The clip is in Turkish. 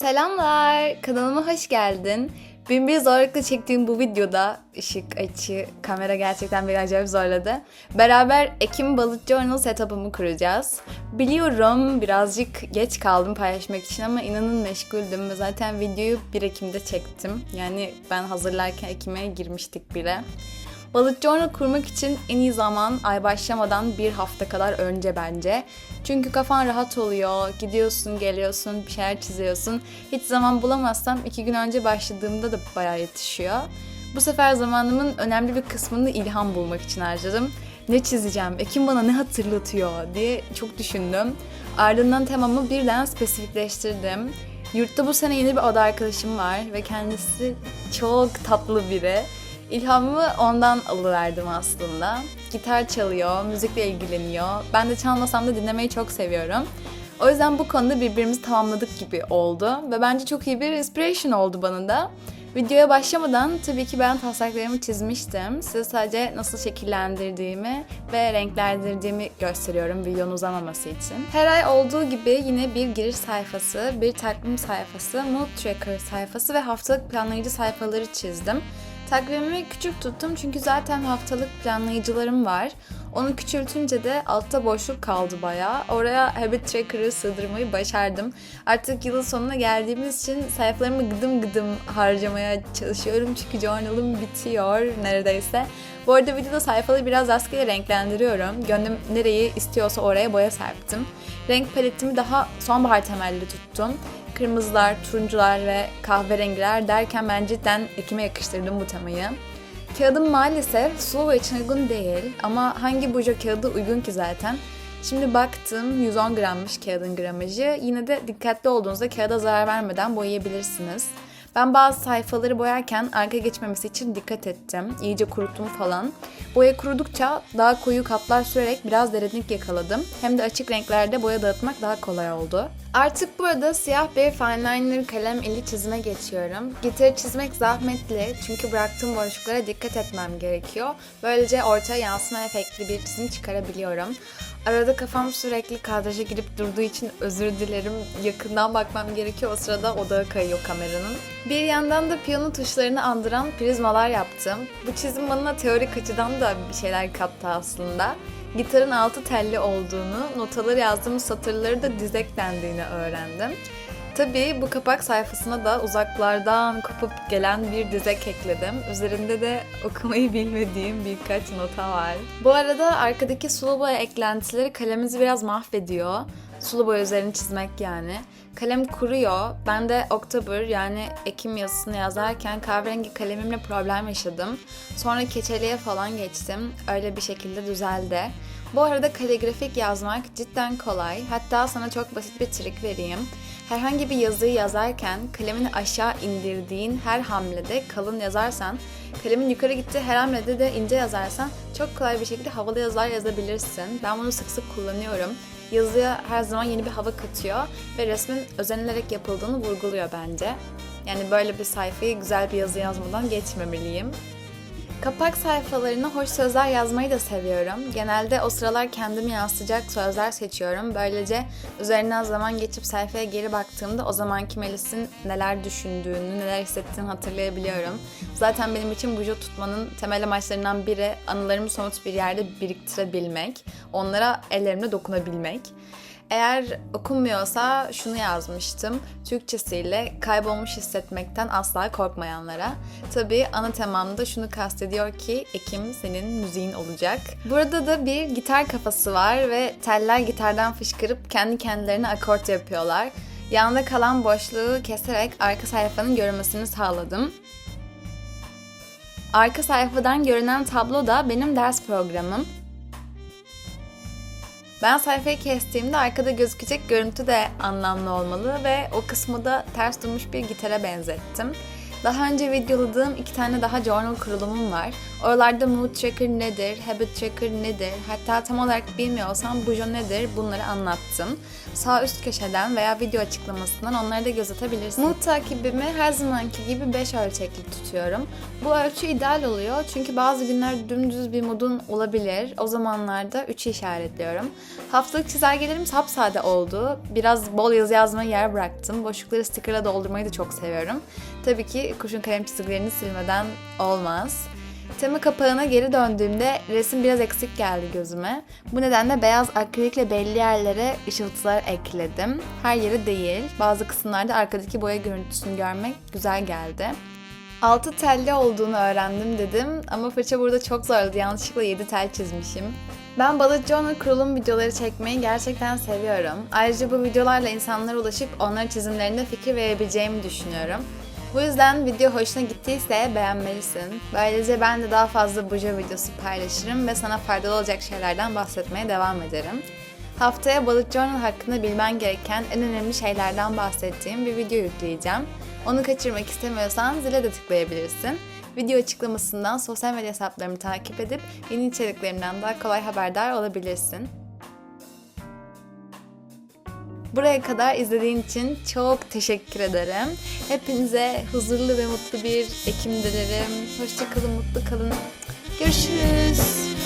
Selamlar, kanalıma hoş geldin. Bin bir zorlukla çektiğim bu videoda ışık, açı, kamera gerçekten beni acayip zorladı. Beraber Ekim Balık Journal setup'ımı kuracağız. Biliyorum birazcık geç kaldım paylaşmak için ama inanın meşguldüm ve zaten videoyu 1 Ekim'de çektim. Yani ben hazırlarken Ekim'e girmiştik bile. Balık journal kurmak için en iyi zaman ay başlamadan bir hafta kadar önce bence. Çünkü kafan rahat oluyor, gidiyorsun, geliyorsun, bir şeyler çiziyorsun. Hiç zaman bulamazsam iki gün önce başladığımda da bayağı yetişiyor. Bu sefer zamanımın önemli bir kısmını ilham bulmak için harcadım. Ne çizeceğim, Ekim bana ne hatırlatıyor diye çok düşündüm. Ardından temamı birden spesifikleştirdim. Yurtta bu sene yeni bir oda arkadaşım var ve kendisi çok tatlı biri. İlhamımı ondan alıverdim aslında. Gitar çalıyor, müzikle ilgileniyor. Ben de çalmasam da dinlemeyi çok seviyorum. O yüzden bu konuda birbirimizi tamamladık gibi oldu. Ve bence çok iyi bir inspiration oldu bana da. Videoya başlamadan tabii ki ben taslaklarımı çizmiştim. Size sadece nasıl şekillendirdiğimi ve renklendirdiğimi gösteriyorum videonun uzamaması için. Her ay olduğu gibi yine bir giriş sayfası, bir takvim sayfası, mood tracker sayfası ve haftalık planlayıcı sayfaları çizdim. Takvimimi küçük tuttum çünkü zaten haftalık planlayıcılarım var. Onu küçültünce de altta boşluk kaldı bayağı. Oraya habit tracker'ı sığdırmayı başardım. Artık yılın sonuna geldiğimiz için sayfalarımı gıdım gıdım harcamaya çalışıyorum. Çünkü journal'ım bitiyor neredeyse. Bu arada videoda sayfaları biraz rastgele renklendiriyorum. Gönlüm nereyi istiyorsa oraya boya serptim. Renk paletimi daha sonbahar temelli tuttum kırmızılar, turuncular ve kahverengiler derken ben cidden Ekim'e yakıştırdım bu temayı. Kağıdım maalesef sulu için uygun değil ama hangi bujo kağıdı uygun ki zaten? Şimdi baktım 110 grammış kağıdın gramajı. Yine de dikkatli olduğunuzda kağıda zarar vermeden boyayabilirsiniz. Ben bazı sayfaları boyarken arka geçmemesi için dikkat ettim. İyice kuruttum falan. Boya kurudukça daha koyu katlar sürerek biraz derinlik yakaladım. Hem de açık renklerde boya dağıtmak daha kolay oldu. Artık burada siyah bir fine liner kalem ili çizime geçiyorum. Gitarı çizmek zahmetli çünkü bıraktığım boşluklara dikkat etmem gerekiyor. Böylece ortaya yansıma efektli bir çizim çıkarabiliyorum. Arada kafam sürekli kadraja girip durduğu için özür dilerim. Yakından bakmam gerekiyor. O sırada odağa kayıyor kameranın. Bir yandan da piyano tuşlarını andıran prizmalar yaptım. Bu çizim bana teorik açıdan da bir şeyler kattı aslında. Gitarın altı telli olduğunu, notaları yazdığımız satırları da dizek dendiğini öğrendim. Tabii bu kapak sayfasına da uzaklardan kopup gelen bir dizek ekledim. Üzerinde de okumayı bilmediğim birkaç nota var. Bu arada arkadaki sulu boya eklentileri kalemizi biraz mahvediyor. Sulu boya üzerini çizmek yani. Kalem kuruyor. Ben de October yani Ekim yazısını yazarken kahverengi kalemimle problem yaşadım. Sonra keçeliğe falan geçtim. Öyle bir şekilde düzeldi. Bu arada kaligrafik yazmak cidden kolay. Hatta sana çok basit bir trik vereyim. Herhangi bir yazıyı yazarken kalemini aşağı indirdiğin her hamlede kalın yazarsan, kalemin yukarı gittiği her hamlede de ince yazarsan çok kolay bir şekilde havalı yazılar yazabilirsin. Ben bunu sık sık kullanıyorum. Yazıya her zaman yeni bir hava katıyor ve resmin özenilerek yapıldığını vurguluyor bence. Yani böyle bir sayfayı güzel bir yazı yazmadan geçmemeliyim. Kapak sayfalarına hoş sözler yazmayı da seviyorum. Genelde o sıralar kendimi yansıtacak sözler seçiyorum. Böylece üzerinden zaman geçip sayfaya geri baktığımda o zamanki Melis'in neler düşündüğünü, neler hissettiğini hatırlayabiliyorum. Zaten benim için bujo tutmanın temel amaçlarından biri anılarımı somut bir yerde biriktirebilmek, onlara ellerimle dokunabilmek. Eğer okunmuyorsa şunu yazmıştım. Türkçesiyle kaybolmuş hissetmekten asla korkmayanlara. Tabii ana temamda şunu kastediyor ki Ekim senin müziğin olacak. Burada da bir gitar kafası var ve teller gitardan fışkırıp kendi kendilerine akort yapıyorlar. Yanında kalan boşluğu keserek arka sayfanın görünmesini sağladım. Arka sayfadan görünen tablo da benim ders programım. Ben sayfayı kestiğimde arkada gözükecek görüntü de anlamlı olmalı ve o kısmı da ters durmuş bir gitara benzettim. Daha önce videoladığım iki tane daha journal kurulumum var. Oralarda mood tracker nedir, habit tracker nedir, hatta tam olarak bilmiyorsan bujo nedir bunları anlattım. Sağ üst köşeden veya video açıklamasından onları da göz atabilirsin. Mood takibimi her zamanki gibi 5 ölçekli tutuyorum. Bu ölçü ideal oluyor çünkü bazı günler dümdüz bir modun olabilir. O zamanlarda 3'ü işaretliyorum. Haftalık çizelgelerim sapsade oldu. Biraz bol yazı yazmaya yer bıraktım. Boşlukları stickerla doldurmayı da çok seviyorum. Tabii ki kurşun kalem çizgilerini silmeden olmaz. Tema kapağına geri döndüğümde resim biraz eksik geldi gözüme. Bu nedenle beyaz akrilikle belli yerlere ışıltılar ekledim. Her yere değil. Bazı kısımlarda arkadaki boya görüntüsünü görmek güzel geldi. Altı telli olduğunu öğrendim dedim ama fırça burada çok zordu. Yanlışlıkla 7 tel çizmişim. Ben balık journal kurulum videoları çekmeyi gerçekten seviyorum. Ayrıca bu videolarla insanlara ulaşıp onların çizimlerine fikir verebileceğimi düşünüyorum. Bu yüzden video hoşuna gittiyse beğenmelisin. Böylece ben de daha fazla buja videosu paylaşırım ve sana faydalı olacak şeylerden bahsetmeye devam ederim. Haftaya balık journal hakkında bilmen gereken en önemli şeylerden bahsettiğim bir video yükleyeceğim. Onu kaçırmak istemiyorsan zile de tıklayabilirsin. Video açıklamasından sosyal medya hesaplarımı takip edip yeni içeriklerimden daha kolay haberdar olabilirsin. Buraya kadar izlediğin için çok teşekkür ederim. Hepinize huzurlu ve mutlu bir Ekim dilerim. Hoşçakalın, mutlu kalın. Görüşürüz.